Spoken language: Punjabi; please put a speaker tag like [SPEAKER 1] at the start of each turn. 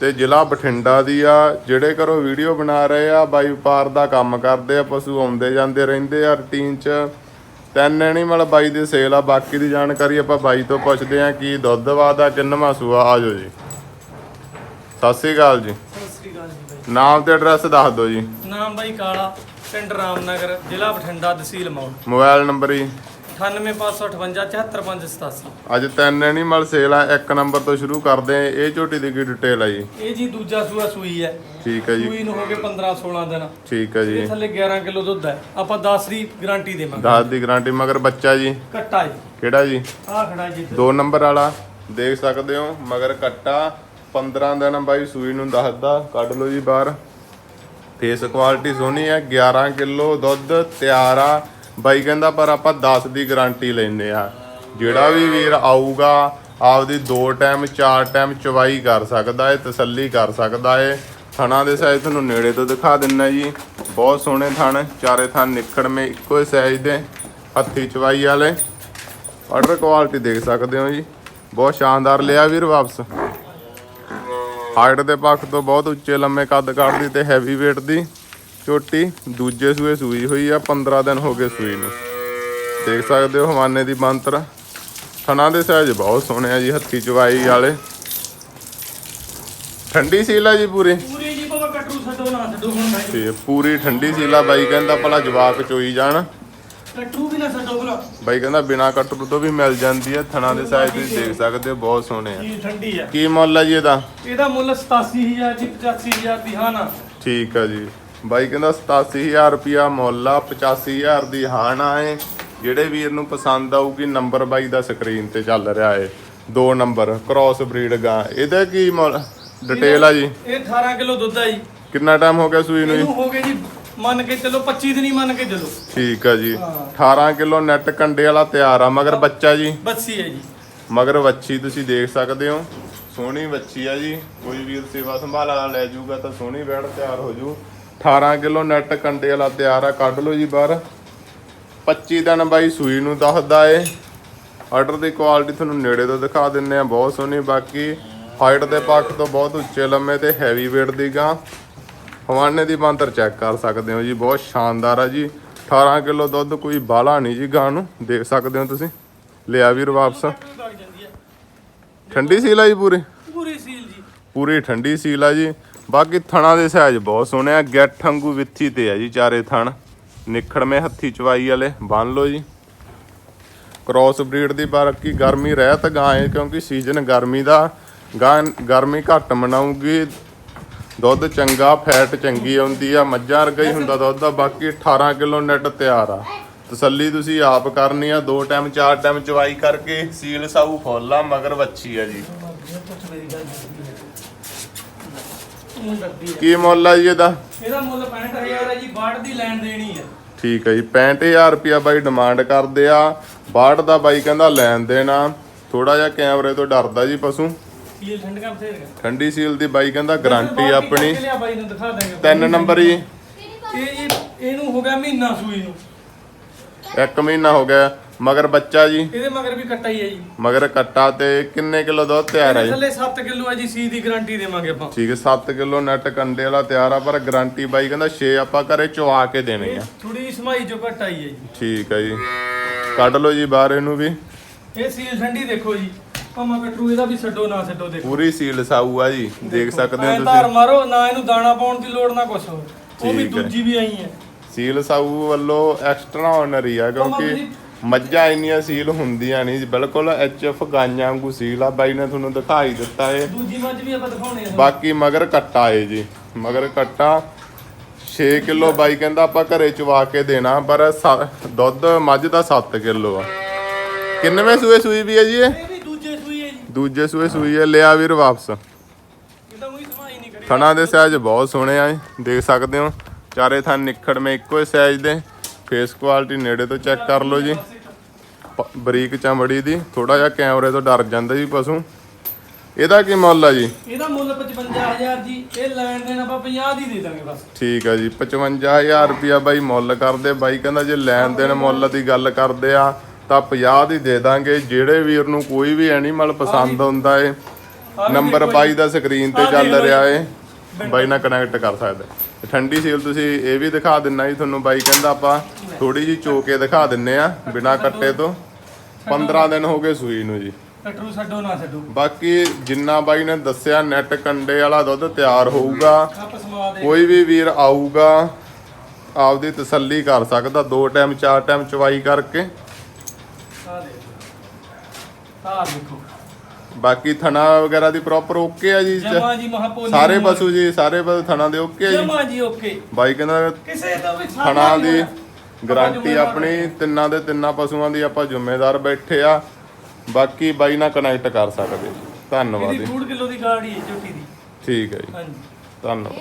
[SPEAKER 1] ਤੇ ਜ਼ਿਲ੍ਹਾ ਬਠਿੰਡਾ ਦੀ ਆ ਜਿਹੜੇ ਘਰੋਂ ਵੀਡੀਓ ਬਣਾ ਰਹੇ ਆ ਬਾਈ ਵਪਾਰ ਦਾ ਕੰਮ ਕਰਦੇ ਆ ਪਸ਼ੂ ਆਉਂਦੇ ਜਾਂਦੇ ਰਹਿੰਦੇ ਆ ਰੂਟੀਨ 'ਚ। ਤਿੰਨ ਐਨੀਮਲ ਬਾਈ ਦੀ ਸੇਲ ਆ ਬਾਕੀ ਦੀ ਜਾਣਕਾਰੀ ਆਪਾਂ ਬਾਈ ਤੋਂ ਪੁੱਛਦੇ ਆ ਕੀ ਦੁੱਧ ਵਾਦਾ ਕਿੰਨਵਾਂ ਸੂਆ ਆਜੋ ਜੀ। ਸਤਿ ਸ੍ਰੀ ਅਕਾਲ ਜੀ।
[SPEAKER 2] ਸਤਿ ਸ੍ਰੀ ਅਕਾਲ ਜੀ ਬਾਈ।
[SPEAKER 1] ਨਾਮ ਤੇ ਐਡਰੈਸ ਦੱਸ ਦਿਓ ਜੀ।
[SPEAKER 2] ਨਾਮ ਬਾਈ ਕਾਲਾ ਪਿੰਡ ਰਾਮਨਗਰ ਜ਼ਿਲ੍ਹਾ ਬਠਿੰਡਾ ਤਹਿਸੀਲ ਮੌੜ।
[SPEAKER 1] ਮੋਬਾਈਲ ਨੰਬਰ ਜੀ।
[SPEAKER 2] 98558 74587
[SPEAKER 1] ਅੱਜ ਤਿੰਨ ਐਨੀਮਲ ਸੇਲ ਆ ਇੱਕ ਨੰਬਰ ਤੋਂ ਸ਼ੁਰੂ ਕਰਦੇ ਆ ਇਹ ਝੋਟੀ ਦੀ ਕੀ ਡਿਟੇਲ ਆ ਜੀ?
[SPEAKER 2] ਇਹ ਜੀ ਦੂਜਾ ਸੂਆ ਸੂਈ ਹੈ।
[SPEAKER 1] ਠੀਕ ਹੈ ਜੀ।
[SPEAKER 2] ਸੂਈ ਨੂੰ ਹੋ ਗਏ 15 16 ਦਿਨ।
[SPEAKER 1] ਠੀਕ ਹੈ ਜੀ।
[SPEAKER 2] ਇਹ ਥੱਲੇ 11 ਕਿਲੋ ਦੁੱਧ ਹੈ। ਆਪਾਂ 10 ਦੀ ਗਾਰੰਟੀ ਦੇਵਾਂਗੇ।
[SPEAKER 1] ਦਸ ਦੀ ਗਾਰੰਟੀ ਮਗਰ ਬੱਚਾ ਜੀ?
[SPEAKER 2] ਕੱਟਾ ਜੀ।
[SPEAKER 1] ਕਿਹੜਾ ਜੀ?
[SPEAKER 2] ਆਹ ਖੜਾ ਜੀ।
[SPEAKER 1] ਦੋ ਨੰਬਰ ਵਾਲਾ। ਦੇਖ ਸਕਦੇ ਹੋ ਮਗਰ ਕੱਟਾ। 15 ਦਿਨ ਬਾਈ ਸੂਈ ਨੂੰ ਦੱਸਦਾ ਕੱਢ ਲਓ ਜੀ ਬਾਹਰ। ਫੇਸ ਕੁਆਲਿਟੀ ਸੋਹਣੀ ਹੈ। 11 ਕਿਲੋ ਦੁੱਧ ਤਿਆਰ ਆ। ਬਾਈ ਕਹਿੰਦਾ, ਪਰ ਆਪਾਂ 10 ਦੀ ਗਾਰੰਟੀ ਲੈਨੇ ਆ ਜਿਹੜਾ ਵੀ ਵੀਰ ਆਊਗਾ, ਆਪਦੀ ਦੋ ਟਾਈਮ ਚਾਰ ਟਾਈਮ ਚਵਾਈ ਕਰ ਸਕਦਾ ਏ, ਤਸੱਲੀ ਕਰ ਸਕਦਾ ਏ। ਥਣਾ ਦੇ ਸਾਈਜ਼ ਤੁਹਾਨੂੰ ਨੇੜੇ ਤੋਂ ਦਿਖਾ ਦਿੰਨਾ ਜੀ। ਬਹੁਤ ਸੋਹਣੇ ਥਣ, ਚਾਰੇ ਥਣ ਨਿਖੜਵੇਂ ਇੱਕੋ ਹੀ ਸਾਈਜ਼ ਦੇ, ਹੱਥੀ ਚਵਾਈ ਵਾਲੇ। ਆਰਡਰ ਕੁਆਲਿਟੀ ਦੇਖ ਸਕਦੇ ਹੋ ਜੀ। ਬਹੁਤ ਸ਼ਾਨਦਾਰ ਲਿਆ ਵੀਰ ਵਾਪਸ। ਹਾਈਟ ਦੇ ਪੱਖ ਤੋਂ ਬਹੁਤ ਉੱਚੇ, ਲੰਮੇ ਕੱਦ ਕੱਢਦੀ ਤੇ ਹੈਵੀ weight ਦੀ। ਝੋਟੀ ਦੂਜੇ ਸੂਏ ਸੂਈ ਹੋਈ ਆ 15 ਦਿਨ ਹੋ ਗਏ ਸੂਈ ਨੂੰ। ਦੇਖ ਸਕਦੇ ਹੋ ਹਵਾਨੇ ਦੀ ਮੰਤਰ ਥਣਾ ਦੇ ਸਾਈਜ਼ ਬਹੁਤ ਸੋਹਣੇ ਆ ਜੀ ਹੱਥੀ ਚਵਾਈ ਵਾਲੇ। ਠੰਡੀ ਸੀਲ ਆ ਜੀ ਪੂਰੀ?
[SPEAKER 2] ਪੂਰੀ ਜੀ ਬਾਬਾ ਕੱਟੂ ਛੱਡੋ ਨਾ ਛੱਡੋ ਹੁਣ ਬਾਈ।
[SPEAKER 1] ਤੇ ਪੂਰੀ ਠੰਡੀ ਸੀਲ ਆ ਬਾਈ ਕਹਿੰਦਾ ਭਲਾ ਜਵਾਕ ਚੋਈ ਜਾਣ।
[SPEAKER 2] ਕੱਟੂ ਵੀ ਨਾ ਛੱਡੋ ਭਲਾ।
[SPEAKER 1] ਬਾਈ ਕਹਿੰਦਾ ਬਿਨਾ ਕਟਰੂ ਤੋਂ ਵੀ ਮਿਲ ਜਾਂਦੀ ਹੈ ਥਣਾ ਦੇ ਸਾਈਜ਼ ਤੁਸੀਂ ਦੇਖ ਸਕਦੇ ਹੋ ਬਹੁਤ ਸੋਹਣੇ ਆ।
[SPEAKER 2] ਜੀ ਠੰਡੀ ਹੈ
[SPEAKER 1] ਕੀ ਮੁੱਲ ਆ ਜੀ ਇਹਦਾ?
[SPEAKER 2] ਇਹਦਾ ਮੁੱਲ 87000 ਜੀ 85000 ਦੀ ਹਾਂ ਨਾ।
[SPEAKER 1] ਠੀਕ ਆ ਜੀ। ਬਾਈ ਕਹਿੰਦਾ 87000 ਰੁਪਿਆ ਮੁੱਲ ਆ 85000 ਦੀ ਹਾਣਾ ਏ ਜਿਹੜੇ ਵੀਰ ਨੂੰ ਪਸੰਦ ਆਊਗੀ ਨੰਬਰ ਬਾਈ ਦਾ ਸਕਰੀਨ ਤੇ ਚੱਲ ਰਿਹਾ ਏ ਦੋ ਨੰਬਰ ਕ੍ਰਾਸ ਬਰੀਡ ਗਾਂ। ਇਹਦਾ ਕੀ ਮੁੱਲ? ਡਿਟੇਲ ਆ ਜੀ।
[SPEAKER 2] ਇਹ 18 ਕਿਲੋ ਦੁੱਧ ਹੈ ਜੀ।
[SPEAKER 1] ਕਿੰਨਾ ਟਾਈਮ ਹੋ ਗਿਆ ਸੂਈ ਨੂੰ ਜੀ?
[SPEAKER 2] ਹੋ ਗਏ ਜੀ ਮੰਨ ਕੇ ਚੱਲੋ 25 ਦਿਨ ਹੀ ਮੰਨ ਕੇ ਚੱਲੋ।
[SPEAKER 1] ਠੀਕ ਆ ਜੀ। 18 ਕਿਲੋ ਨੈਟ ਕੰਡੇ ਵਾਲਾ ਤਿਆਰ ਆ ਮਗਰ ਬੱਚਾ ਜੀ।
[SPEAKER 2] ਬੱਸੀ ਹੈ ਜੀ।
[SPEAKER 1] ਮਗਰ ਵੱਛੀ ਤੁਸੀਂ ਦੇਖ ਸਕਦੇ ਹੋ। ਸੋਹਣੀ ਵੱਛੀ ਆ ਜੀ। ਕੋਈ ਵੀਰ ਸੇਵਾ ਸੰਭਾਲ ਵਾਲਾ ਲੈ ਜਾਊਗਾ ਤਾਂ ਸੋਹਣੀ ਬੈੜ ਤਿਆਰ ਹੋ ਜੂ। 18 ਕਿਲੋ ਨੈਟ ਕੰਡੇ ਵਾਲਾ ਤਿਆਰ ਆ ਕੱਢ ਲਓ ਜੀ ਬਾਹਰ। 25 ਦਿਨ ਬਾਈ ਸੂਈ ਨੂੰ ਦੱਸਦਾ ਏ। ਆਰਡਰ ਦੀ ਕੁਆਲਿਟੀ ਤੁਹਾਨੂੰ ਨੇੜੇ ਤੋਂ ਦਿਖਾ ਦਿੰਨੇ ਆ ਬਹੁਤ ਸੋਹਣੀ। ਬਾਕੀ ਹਾਈਟ ਦੇ ਪੱਖ ਤੋਂ ਬਹੁਤ ਉੱਚੇ ਲੰਮੇ ਤੇ ਹੈਵੀ weight ਦੀ ਗਾਂ। ਹਵਾਨੇ ਦੀ ਬੰਤਰ ਚੈੱਕ ਕਰ ਸਕਦੇ ਹੋ ਜੀ ਬਹੁਤ ਸ਼ਾਨਦਾਰ ਆ ਜੀ। 18 ਕਿਲੋ ਦੁੱਧ ਕੋਈ ਬਾਲਾ ਨਹੀਂ ਜੀ ਗਾਂ ਨੂੰ ਦੇਖ ਸਕਦੇ ਹੋ ਤੁਸੀਂ। ਲਿਆ ਵੀਰ ਵਾਪਸ। ਠੰਡੀ ਸੀਲ ਆ ਜੀ ਪੂਰੀ?
[SPEAKER 2] ਪੂਰੀ ਸੀਲ ਜੀ।
[SPEAKER 1] ਪੂਰੀ ਠੰਡੀ ਸੀਲ ਆ ਜੀ। ਬਾਕੀ ਥਣਾ ਦੇ ਸਾਈਜ਼ ਬਹੁਤ ਸੋਹਣੇ ਆ, ਗੱਠ ਵਾਂਗੂ ਵਿੱਥੀ ਤੇ ਆ ਜੀ ਚਾਰੇ ਥਣ। ਨਿਖੜਵੇਂ ਹੱਥੀ ਚਵਾਈ ਵਾਲੇ, ਬੰਨ ਲਓ ਜੀ। ਕ੍ਰਾਸ ਬਰੀਡ ਦੀ ਬਾਕੀ ਗਰਮੀ ਰਹਿਤ ਗਾਂ ਹੈ ਕਿਉਂਕਿ ਸੀਜ਼ਨ ਗਰਮੀ ਦਾ ਗਾਂ ਗਰਮੀ ਘੱਟ ਮਨਾਊਗੀ। ਦੁੱਧ ਚੰਗਾ ਫੈਟ ਚੰਗੀ ਆਉਂਦੀ ਆ, ਮੱਝਾਂ ਵਰਗਾ ਹੀ ਹੁੰਦਾ ਦੁੱਧ ਦਾ, ਬਾਕੀ 18 ਕਿਲੋ ਨੈਟ ਤਿਆਰ ਆ। ਤਸੱਲੀ ਤੁਸੀਂ ਆਪ ਕਰਨੀ ਆ, ਦੋ ਟਾਈਮ, ਚਾਰ ਟਾਈਮ ਚਵਾਈ ਕਰਕੇ, ਸੀਲ ਸਾਊ ਫੁੱਲ ਆ, ਮਗਰ ਵੱਛੀ ਆ ਜੀ।
[SPEAKER 2] ਡਰਦੀ ਹੈ
[SPEAKER 1] ਕੀ ਮੁੱਲ ਆ ਜੀ ਇਹਦਾ?
[SPEAKER 2] ਇਹਦਾ ਮੁੱਲ 65000 ਹੈ ਜੀ ਬਾੜ ਦੀ ਲੈਣ ਦੇਣੀ ਹੈ
[SPEAKER 1] ਠੀਕ ਹੈ ਜੀ 65000 ਰੁਪਿਆ ਬਾਈ ਡਿਮਾਂਡ ਕਰਦੇ ਆ। ਬਾੜ ਦਾ ਬਾਈ ਕਹਿੰਦਾ ਲੈਣ ਦੇਣਾ। ਥੋੜਾ ਜਿਹਾ ਕੈਮਰੇ ਤੋਂ ਡਰਦਾ ਜੀ ਪਸ਼ੂ।
[SPEAKER 2] ਸੀਲ
[SPEAKER 1] ਠੰਡੀ ਸੀਲ ਦੀ ਬਾਈ ਕਹਿੰਦਾ ਗਾਰੰਟੀ ਆਪਣੀ।
[SPEAKER 2] ਲਿਆ ਬਾਈ ਨੂੰ ਦਿਖਾ ਦਾਂਗੇ
[SPEAKER 1] ਤਿੰਨ ਨੰਬਰ ਜੀ।
[SPEAKER 2] ਇਹ ਜੀ ਇਹਨੂੰ ਹੋ ਗਿਆ ਮਹੀਨਾ ਸੂਈ ਨੂੰ।
[SPEAKER 1] ਇੱਕ ਮਹੀਨਾ ਹੋ ਗਿਆ। ਮਗਰ ਬੱਚਾ ਜੀ?
[SPEAKER 2] ਇਹਦੇ ਮਗਰ ਵੀ ਕੱਟਾ ਹੀ ਹੈ ਜੀ।
[SPEAKER 1] ਮਗਰ ਕੱਟਾ ਤੇ ਕਿੰਨੇ ਕਿਲੋ ਦੁੱਧ ਤਿਆਰ ਹੈ ਜੀ?
[SPEAKER 2] ਥੱਲੇ 7 ਕਿਲੋ ਹੈ ਜੀ ਸੀ ਦੀ ਗਾਰੰਟੀ ਦੇਵਾਂਗੇ ਆਪਾਂ।
[SPEAKER 1] ਠੀਕ ਹੈ 7 ਕਿਲੋ ਨੈਟ ਕੰਡੇ ਵਾਲਾ ਤਿਆਰ ਆ ਪਰ ਗਾਰੰਟੀ ਬਾਈ ਕਹਿੰਦਾ 6 ਆਪਾਂ ਘਰੇ ਚਵਾ ਕੇ ਦੇਣੇ ਆ।
[SPEAKER 2] ਥੋੜੀ ਸਮਾਈ ਜੋ ਘਟ ਆਈ ਹੈ ਜੀ।
[SPEAKER 1] ਠੀਕ ਹੈ ਜੀ। ਕੱਢ ਲਓ ਜੀ ਬਾਹਰ ਇਹਨੂੰ ਵੀ।
[SPEAKER 2] ਇਹ ਸੀਲ ਠੰਡੀ ਦੇਖੋ ਜੀ। ਭਾਵੇਂ ਕਟਰੂ ਇਹਦਾ ਵੀ ਛੱਡੋ ਨਾ ਛੱਡੋ ਦੇਖੋ।
[SPEAKER 1] ਪੂਰੀ ਸੀਲ ਸਾਊ ਆ ਜੀ ਦੇਖ ਸਕਦੇ ਹੋ ਤੁਸੀਂ।
[SPEAKER 2] ਧਾਰ ਮਾਰੋ ਨਾ ਇਹਨੂੰ ਦਾਣਾ ਪਾਉਣ ਦੀ ਲੋੜ ਨਾ ਕੁਛ ਹੋਰ। ਉਹ ਵੀ। ਦੂਜੀ ਵੀ ਆਈ ਹੈ।
[SPEAKER 1] ਸੀਲ ਸਾਊ ਵੱਲੋਂ ਐਕਸਟਰਾ ਆਨਰੀ ਆ ਕਿਉਂਕਿ ਮੱਝਾਂ ਇੰਨੀਆਂ ਸੀਲ ਹੁੰਦੀਆਂ ਨਹੀਂ। ਬਿਲਕੁਲ ਐਚਐਫ ਗਾਈਆਂ ਵਾਂਗੂ ਸੀਲ ਆ। ਬਾਈ ਨੇ ਤੁਹਾਨੂੰ ਦਿਖਾਈ ਦਿੱਤਾ ਏ।
[SPEAKER 2] ਦੂਜੀ ਮੱਝ ਵੀ ਆਪਾਂ ਦਿਖਾਉਣੇ ਆ
[SPEAKER 1] ਬਾਕੀ ਮਗਰ ਕੱਟਾ ਏ ਜੀ। ਮਗਰ ਕੱਟਾ। 6 ਕਿਲੋ ਬਾਈ ਕਹਿੰਦਾ ਆਪਾਂ ਘਰੇ ਚਵਾ ਕੇ ਦੇਣਾ ਪਰ ਦੁੱਧ ਮੱਝ ਦਾ 7 ਕਿਲੋ ਆ। ਕਿੰਨਵੇਂ ਸੂਏ ਸੂਈ ਵੀ ਹੈ ਜੀ ਇਹ?
[SPEAKER 2] ਵੀ ਦੂਜੇ ਸੂਈ ਹੈ ਜੀ।
[SPEAKER 1] ਦੂਜੇ ਸੂਏ ਸੂਈ ਹੈ ਲਿਆ ਵੀਰ ਵਾਪਸ। ਥਣਾ ਦੇ ਸਾਈਜ਼ ਬਹੁਤ ਸੋਹਣੇ ਆ ਦੇਖ ਸਕਦੇ ਹੋ। ਚਾਰੇ ਥਾਂ ਨਿਖੜਵੇਂ ਇੱਕੋ ਹੀ ਸਾਈਜ਼ ਦੇ। ਫੇਸ ਕੁਆਲਿਟੀ ਨੇੜੇ ਤੋਂ ਚੈੱਕ ਕਰ ਲਓ ਜੀ। ਬਰੀਕ ਚਮੜੀ ਦੀ ਥੋੜਾ ਜਿਹਾ ਕੈਮਰੇ ਤੋਂ ਡਰ ਜਾਂਦਾ ਜੀ ਪਸ਼ੂ। ਇਹਦਾ ਕੀ ਮੁੱਲ ਆ ਜੀ?
[SPEAKER 2] ਇਹਦਾ ਮੁੱਲ 55000 ਜੀ ਇਹ ਲੈਣ ਦੇਣ ਆਪਾਂ 50 ਦੀ ਦੇ ਦਾਂਗੇ ਬਸ।
[SPEAKER 1] ਠੀਕ ਆ ਜੀ 55000 ਰੁਪਿਆ ਬਾਈ ਮੁੱਲ ਕਰਦੇ। ਬਾਈ ਕਹਿੰਦਾ ਜੇ ਲੈਣ ਦੇਣ ਮੁੱਲ ਦੀ ਗੱਲ ਕਰਦੇ ਆ ਤਾਂ 50 ਦੀ ਦੇ ਦਾਂਗੇ। ਜਿਹੜੇ ਵੀਰ ਨੂੰ ਕੋਈ ਵੀ ਐਨੀਮਲ ਪਸੰਦ ਆਉਂਦਾ ਏ ਨੰਬਰ ਬਾਈ ਦਾ ਸਕਰੀਨ ਤੇ ਚੱਲ ਰਿਹਾ ਏ। ਬਾਈ ਨਾਲ ਕਨੈਕਟ ਕਰ ਸਕਦੇ। ਠੰਡੀ ਸੀਲ ਤੁਸੀਂ ਇਹ ਵੀ ਦਿਖਾ ਦਿੰਨਾ ਜੀ ਤੁਹਾਨੂੰ ਬਾਈ ਕਹਿੰਦਾ ਆਪਾਂ ਥੋੜੀ ਜੀ ਚੋਕੇ ਦਿਖਾ ਦਿੰਨੇ ਆ ਬਿਨਾ ਕੱਟੇ ਤੋਂ। 15 ਦਿਨ ਹੋ ਗਏ ਸੂਈ ਨੂੰ ਜੀ।
[SPEAKER 2] ਕਟਰੂ ਛੱਡੋ ਨਾ ਛੱਡੋ।
[SPEAKER 1] ਬਾਕੀ ਜਿੰਨਾ ਬਾਈ ਨੇ ਦੱਸਿਆ ਨੈਟ ਕੰਡੇ ਵਾਲਾ ਦੁੱਧ ਤਿਆਰ ਹੋਊਗਾ। ਕੋਈ ਵੀ ਵੀਰ ਆਊਗਾ ਆਪਦੀ ਤਸੱਲੀ ਕਰ ਸਕਦਾ ਦੋ ਟਾਈਮ ਚਾਰ ਟਾਈਮ ਚਵਾਈ ਕਰਕੇ।
[SPEAKER 2] ਆ ਦੇ ਆ ਦੇਖੋ।
[SPEAKER 1] ਬਾਕੀ ਥਣਾ ਵਗੈਰਾ ਦੀ ਪ੍ਰੋਪਰ ਓਕੇ ਆ ਜੀ
[SPEAKER 2] ਜਮਾ ਜੀ ਮਹਾਪੋਲੀ
[SPEAKER 1] ਸਾਰੇ ਪਸ਼ੂ ਜੀ ਸਾਰੇ ਪਸ਼ੂ ਥਣਾ ਦੇ ਓਕੇ ਆ ਜੀ।
[SPEAKER 2] ਜਮਾ ਜੀ ਓਕੇ
[SPEAKER 1] ਬਾਈ ਕਹਿੰਦਾ
[SPEAKER 2] ਕਿਸੇ ਦਾ ਵੀ
[SPEAKER 1] ਥਣਾ ਦੀ। ਗਾਰੰਟੀ ਆਪਣੀ ਤਿੰਨਾਂ ਦੇ ਤਿੰਨਾਂ ਪਸ਼ੂਆਂ ਦੀ ਆਪਾਂ ਜ਼ਿੰਮੇਦਾਰ ਬੈਠੇ ਆ। ਬਾਕੀ ਬਾਈ ਨਾਲ ਕਨੈਕਟ ਕਰ ਸਕਦੇ। ਧੰਨਵਾਦ ਜੀ।
[SPEAKER 2] 2 ਕਿਲੋ ਦੀ ਗਾੜੀ ਹੈ ਝੋਟੀ ਦੀ।
[SPEAKER 1] ਠੀਕ ਹੈ ਜੀ।
[SPEAKER 2] ਹਾਂਜੀ।
[SPEAKER 1] ਧੰਨਵਾਦ।